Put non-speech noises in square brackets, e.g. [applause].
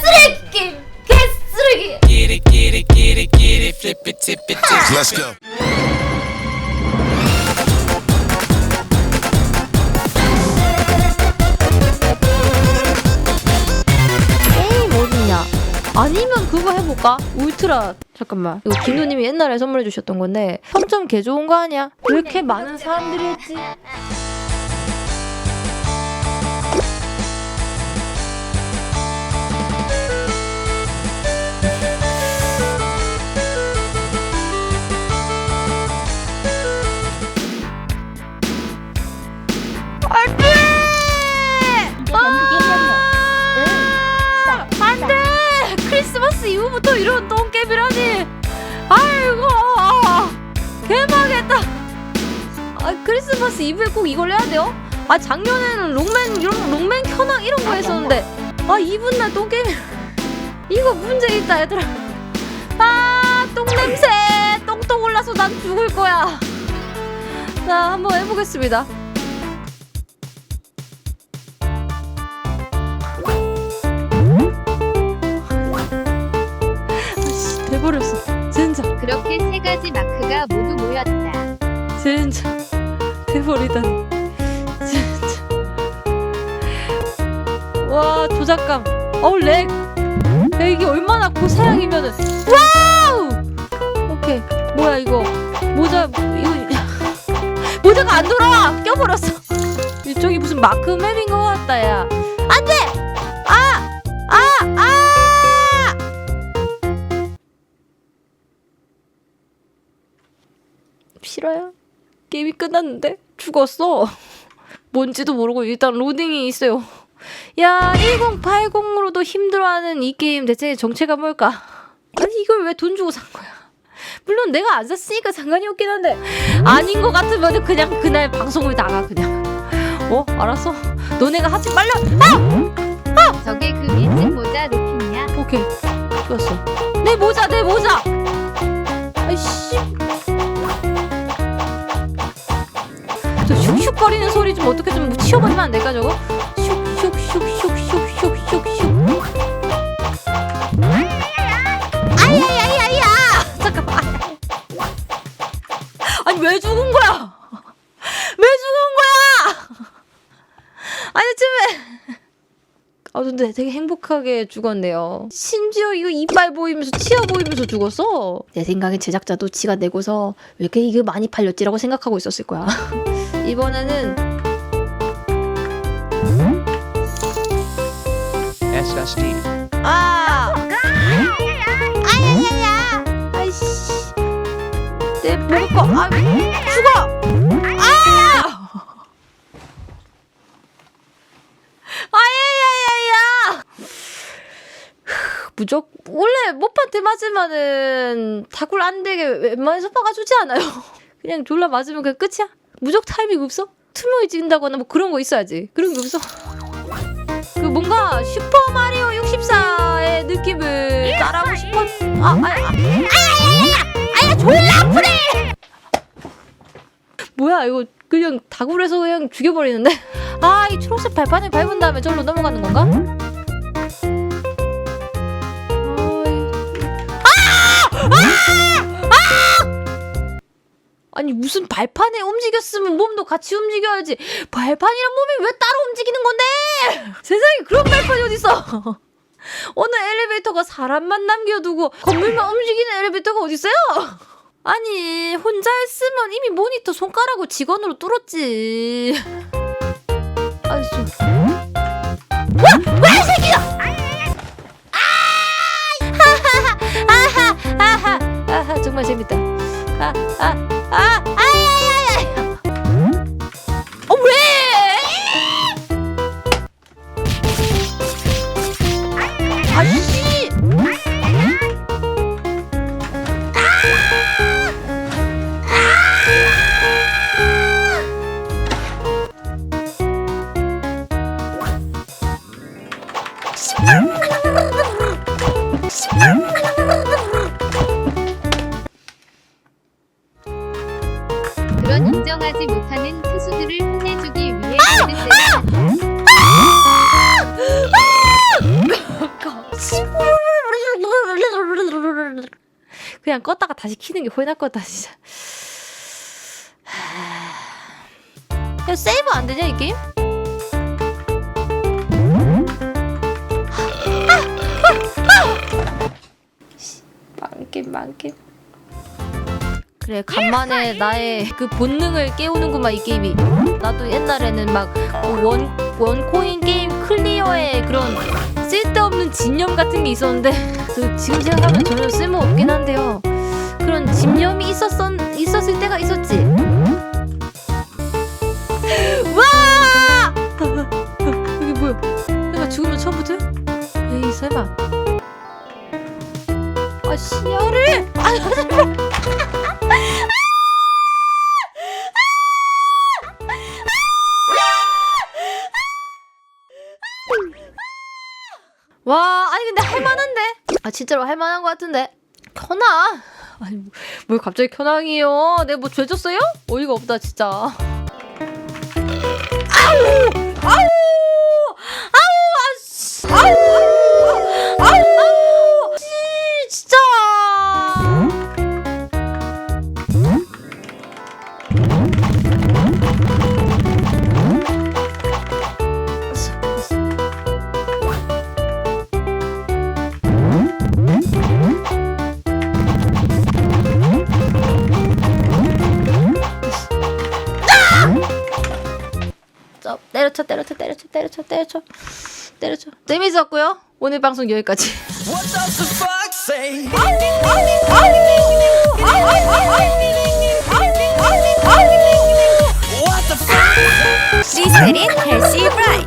쓰레기 개 쓰레기 Get it, get it, get it, get it, flip it, tip it, tip it. Let's go. 아니면 그거 해볼까? 울트라 잠깐만 이거 김누님이 옛날에 선물해 주셨던 건데 평점 개 좋은 거 아니야? 왜 이렇게 많은 사람들이 했지? 이후부터 이런 똥개비라니. 아이고 개망했다. 아 크리스마스 이브에 꼭 이걸 해야 돼요? 아 작년에는 롱맨 이런 롱맨 현황 이런 거 했었는데. 아 이분 날 똥개비 [laughs] 이거 문제 있다 얘들아. 아 똥냄새. 똥똥 올라서 난 죽을 거야. 자 한번 해보겠습니다 돼버렸어 진짜 그렇게 세 가지 마크가 모두 모였다. 진짜 돼버리다니. 진짜 와 조작감. 어우 렉. 야, 이게 얼마나 고사양이면은. 와우! 오케이. 뭐야 이거. 모자 이거 [laughs] 모자가 안 돌아와! 껴버렸어. [laughs] 이쪽이 무슨 마크 맵인 것 같다 야. 안 돼 싫어요 게임이 끝났는데 죽었어. 뭔지도 모르고 일단 로딩이 있어요. 야 1080으로도 힘들어하는 이 게임 대체 정체가 뭘까? 아니 이걸 왜 돈 주고 산 거야? 물론 내가 안 샀으니까 상관이 없긴 한데 아닌 것 같으면 그냥 그날 방송을 나가 그냥. 어 알았어. 너네가 하지 말려. 아 저게 그 밀짚 모자 높이냐? 오케이 좋았어. 내 모자 내 모자. 아이씨. 저 슉슉거리는 소리 좀 어떻게 좀 치워버리면 안 될까 저거? 슉슉슉슉슉슉슉슉. 아야야야야! 잠깐만. 아니 왜 죽은 거야? 왜 죽은 거야? 아니 왜? 아 근데 되게 행복하게 죽었네요. 심지어 이거 이빨 보이면서 치아 보이면서 죽었어. 내 생각에 제작자도 지가 내고서 왜 이렇게 이거 많이 팔렸지라고 생각하고 있었을 거야. 이번에는 SSD. 아! 아야야야 아이씨. 내 먹을 거 아 죽어! 아! 아야야야야. 무적 원래 모판테 맞으면은 다굴 안 되게 웬만해서 박아주지 않아요. 그냥 졸라 맞으면 그냥 끝이야 무적 타이밍 없어 투명해진다거나 뭐 그런 거 있어야지 그런 게 없어 그 뭔가 슈퍼 마리오 64의 느낌을 따라하고 싶어 아 아야 아야야야 아야 졸라 아프네 뭐야 이거 그냥 다굴에서 그냥 죽여버리는데 아 이 초록색 발판을 밟은 다음에 절로 넘어가는 건가? 아니 무슨 발판에 움직였으면 몸도 같이 움직여야지 발판이란 몸이 왜 따로 움직이는 건데 [laughs] 세상에 그런 발판이 어딨어 [laughs] 어느 엘리베이터가 사람만 남겨두고 건물만 움직이는 엘리베이터가 어딨어요 [laughs] 아니 혼자 했으면 이미 모니터 손가락으로 직원으로 뚫었지 아니 좀 와! 와 새끼야! 아! 아하! 아하! 아하 정말 재밌다 啊啊啊！哎呀！ 그냥 껐다가 다시 키는 게 훨씬 낫겠다 진짜. 야 세이브 안 되냐 이 게임? 많긴 많긴 그래 간만에 나의 그 본능을 깨우는구만 이 게임이. 나도 옛날에는 막 원 원코인 게임 클리어의 그런 쓸데없는 집념 같은 게 있었는데 그 지금 생각하면 전혀 쓸모없긴 한데요. 그런 집념이 있었었 있었을 때가 있었지 와 아니 근데 할만한데? 아 진짜로 할만한 것 같은데. 켜놔 아니 뭐- 뭘 갑자기 켜낭이요? 내가 뭐 죄졌어요? 어이가 없다 진짜. 아우 때려쳐 때려쳐 때려쳐 때려쳐 때려쳐 때려쳐. 재밌었고요. 오늘 방송 여기까지? 시스린 헬시 브라이